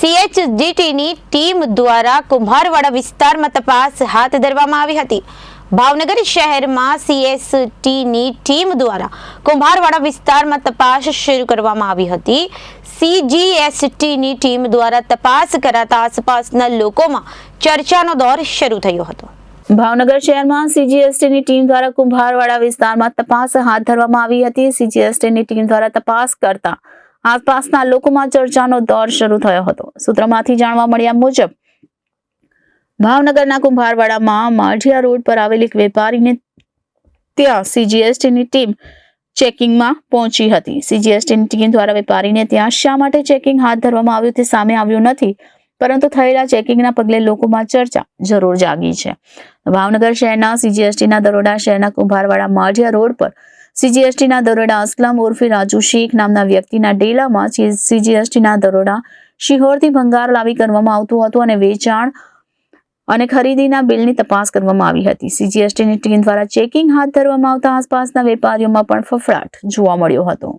સીએચજીટીની team દ્વારા કુંભારવાડા વિસ્તારમાં તપાસ હાથ ધરવામાં આવી હતી. ભાવનગર શહેરમાં સીએસટીની ટીમ દ્વારા કુંભારવાડા વિસ્તારમાં તપાસ શરૂ કરવામાં આવી હતી. સીજીએસટીની ટીમ દ્વારા તપાસ કરાતા આસપાસના લોકોમાં ચર્ચાનો દોર શરૂ થયો હતો. ભાવનગર શહેરમાં સીજીએસટીની ટીમ દ્વારા કુંભારવાડા વિસ્તારમાં તપાસ હાથ ધરવામાં આવી હતી. સીજીએસટીની ટીમ દ્વારા તપાસ કરતા આસપાસના લોકોમાં ચર્ચાનો દોર શરૂ થયો હતો. સૂત્રમાંથી જાણવા મળ્યા મુજબ, ભાવનગરના કુંભારવાડામાં માઢિયા રોડ પર આવેલી એક વેપારીને ત્યાં સીજીએસટીની ટીમ ચેકિંગમાં પહોંચી હતી. સીજીએસટીની ટીમ દ્વારા વેપારીને ત્યાં શા માટે ચેકિંગ હાથ ધરવામાં આવ્યું તે સામે આવ્યું નથી, પરંતુ થયેલા ચેકિંગના પગલે લોકોમાં ચર્ચા જરૂર જાગી છે. ભાવનગર શહેરના સીજીએસટીના દરોડા શહેરના કુંભારવાડા માઢિયા રોડ પર સીજીએસટીના દરોડા અસલમ ઉર્ફે રાજુ શેખ નામના વ્યક્તિના ડેલામાં સીજીએસટીના દરોડા શિહોરથી ભંગાર લાવી કરવામાં આવતું હતું અને વેચાણ અને ખરીદીના બિલની તપાસ કરવામાં આવી હતી. સીજીએસટીની ટીમ દ્વારા ચેકિંગ હાથ ધરવામાં આવતા આસપાસના વેપારીઓમાં પણ ફફડાટ જોવા મળ્યો હતો.